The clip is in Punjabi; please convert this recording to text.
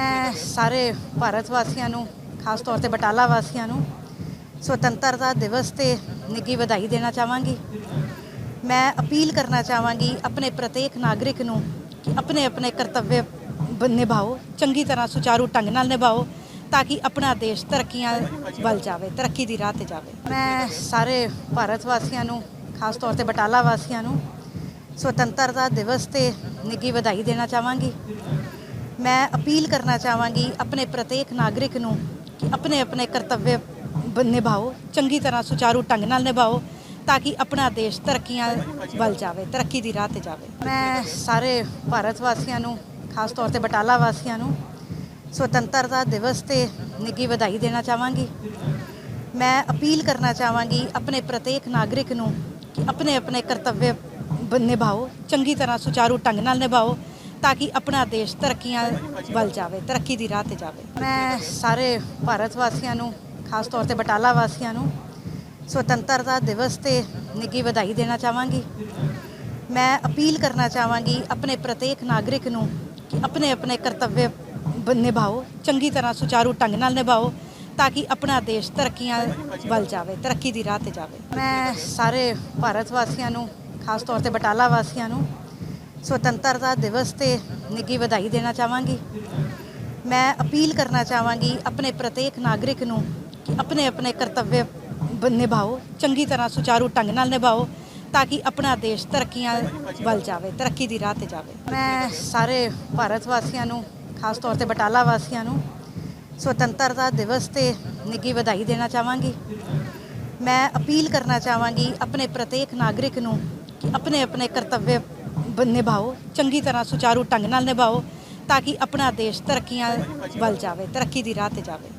ਮੈਂ ਸਾਰੇ ਭਾਰਤ ਵਾਸੀਆਂ ਨੂੰ, ਖਾਸ ਤੌਰ ਤੇ ਬਟਾਲਾ ਵਾਸੀਆਂ ਨੂੰ, ਸੁਤੰਤਰਤਾ ਦਿਵਸ ਤੇ ਨਿੱਘੀ ਵਧਾਈ ਦੇਣਾ ਚਾਹਾਂਗੀ। ਮੈਂ ਅਪੀਲ ਕਰਨਾ ਚਾਹਾਂਗੀ ਆਪਣੇ ਪ੍ਰਤੀਕ ਨਾਗਰਿਕ ਨੂੰ ਕਿ ਆਪਣੇ ਆਪਣੇ ਕਰਤੱਵ ਬ- ਨਿਭਾਓ, ਚੰਗੀ ਤਰ੍ਹਾਂ ਸੁਚਾਰੂ ਢੰਗ ਨਾਲ ਨਿਭਾਓ, ਤਾਂ ਕਿ ਆਪਣਾ ਦੇਸ਼ ਤਰੱਕੀਆਂ ਵੱਲ ਜਾਵੇ, ਤਰੱਕੀ ਦੀ ਰਾਹ ਤੇ ਜਾਵੇ। ਮੈਂ ਸਾਰੇ ਭਾਰਤ ਵਾਸੀਆਂ ਨੂੰ, ਖਾਸ ਤੌਰ ਤੇ ਬਟਾਲਾ ਵਾਸੀਆਂ ਨੂੰ, ਸੁਤੰਤਰਤਾ ਦਿਵਸ ਤੇ ਨਿੱਘੀ ਵਧਾਈ ਦੇਣਾ ਚਾਹਾਂਗੀ। ਮੈਂ ਅਪੀਲ ਕਰਨਾ ਚਾਹਾਂਗੀ ਆਪਣੇ ਪ੍ਰਤੀਕ ਨਾਗਰਿਕ ਨੂੰ ਕਿ ਆਪਣੇ ਆਪਣੇ ਕਰਤੱਵ ਬ- ਨਿਭਾਓ, ਚੰਗੀ ਤਰ੍ਹਾਂ ਸੁਚਾਰੂ ਢੰਗ ਨਾਲ ਨਿਭਾਓ ਤਾਂ ਕਿ ਆਪਣਾ ਦੇਸ਼ ਤਰੱਕੀਆਂ ਵੱਲ ਜਾਵੇ, ਤਰੱਕੀ ਦੀ ਰਾਹ ਤੇ ਜਾਵੇ। ਮੈਂ ਸਾਰੇ ਭਾਰਤ ਵਾਸੀਆਂ ਨੂੰ, ਖਾਸ ਤੌਰ ਤੇ ਬਟਾਲਾ ਵਾਸੀਆਂ ਨੂੰ ਸੁਤੰਤਰਤਾ ਦਿਵਸ ਤੇ ਨਿੱਘੀ ਵਧਾਈ ਦੇਣਾ ਚਾਹਾਂਗੀ। ਮੈਂ ਅਪੀਲ ਕਰਨਾ ਚਾਹਾਂਗੀ ਆਪਣੇ ਪ੍ਰਤੀਕ ਨਾਗਰਿਕ ਨੂੰ ਕਿ ਆਪਣੇ ਆਪਣੇ ਕਰਤੱਵ ਨਿਭਾਓ, ਚੰਗੀ ਤਰ੍ਹਾਂ ਸੁਚਾਰੂ ਢੰਗ ਨਾਲ ਨਿਭਾਓ ਤਾਂ ਕਿ ਆਪਣਾ ਦੇਸ਼ ਤਰੱਕੀਆਂ ਵੱਲ ਜਾਵੇ, ਤਰੱਕੀ ਦੀ ਰਾਹ ਤੇ ਜਾਵੇ। ਮੈਂ ਸਾਰੇ ਭਾਰਤ ਵਾਸੀਆਂ ਨੂੰ, ਖਾਸ ਤੌਰ ਤੇ ਬਟਾਲਾ ਵਾਸੀਆਂ ਨੂੰ, ਸੁਤੰਤਰਤਾ ਦਿਵਸ ਤੇ ਨਿੱਘੀ ਵਧਾਈ ਦੇਣਾ ਚਾਹਾਂਗੀ। ਮੈਂ ਅਪੀਲ ਕਰਨਾ ਚਾਹਾਂਗੀ ਆਪਣੇ ਪ੍ਰਤੀਕ ਨਾਗਰਿਕ ਨੂੰ ਕਿ ਆਪਣੇ ਆਪਣੇ ਕਰਤੱਵ ਨਿਭਾਓ, ਚੰਗੀ ਤਰ੍ਹਾਂ ਸੁਚਾਰੂ ਢੰਗ ਨਾਲ ਨਿਭਾਓ, ਤਾਂ ਕਿ ਆਪਣਾ ਦੇਸ਼ ਤਰੱਕੀਆਂ ਵੱਲ ਜਾਵੇ, ਤਰੱਕੀ ਦੀ ਰਾਹ ਤੇ ਜਾਵੇ। ਮੈਂ ਸਾਰੇ ਭਾਰਤ ਵਾਸੀਆਂ ਨੂੰ, ਖਾਸ ਤੌਰ ਤੇ ਬਟਾਲਾ ਵਾਸੀਆਂ ਨੂੰ ਸੁਤੰਤਰਤਾ ਦਿਵਸ ਤੇ ਨਿੱਘੀ ਵਧਾਈ ਦੇਣਾ ਚਾਹਾਂਗੀ। ਮੈਂ ਅਪੀਲ ਕਰਨਾ ਚਾਹਾਂਗੀ ਆਪਣੇ ਪ੍ਰਤੀਕ ਨਾਗਰਿਕ ਨੂੰ ਕਿ ਆਪਣੇ ਆਪਣੇ ਕਰਤੱਵ ਨਿਭਾਓ, ਚੰਗੀ ਤਰ੍ਹਾਂ ਸੁਚਾਰੂ ਢੰਗ ਨਾਲ ਨਿਭਾਓ ਤਾਂ ਕਿ ਆਪਣਾ ਦੇਸ਼ ਤਰੱਕੀਆਂ ਵੱਲ ਜਾਵੇ, ਤਰੱਕੀ ਦੀ ਰਾਹ ਤੇ ਜਾਵੇ। ਮੈਂ ਸਾਰੇ ਭਾਰਤ ਵਾਸੀਆਂ ਨੂੰ, ਖਾਸ ਤੌਰ ਤੇ ਬਟਾਲਾ ਵਾਸੀਆਂ ਨੂੰ ਸੁਤੰਤਰਤਾ ਦਿਵਸ ਤੇ ਨਿੱਘੀ ਵਧਾਈ ਦੇਣਾ ਚਾਹਾਂਗੀ। ਮੈਂ ਅਪੀਲ ਕਰਨਾ ਚਾਹਾਂਗੀ ਆਪਣੇ ਪ੍ਰਤੀਕ ਨਾਗਰਿਕ ਨੂੰ ਕਿ ਆਪਣੇ ਆਪਣੇ ਕਰਤੱਵ ਨਿਭਾਓ, ਚੰਗੀ ਤਰ੍ਹਾਂ ਸੁਚਾਰੂ ਢੰਗ ਨਾਲ ਨਿਭਾਓ, ਤਾਂ ਕਿ ਆਪਣਾ ਦੇਸ਼ ਤਰੱਕੀਆਂ ਵੱਲ ਜਾਵੇ, ਤਰੱਕੀ ਦੀ ਰਾਹ ਤੇ ਜਾਵੇ।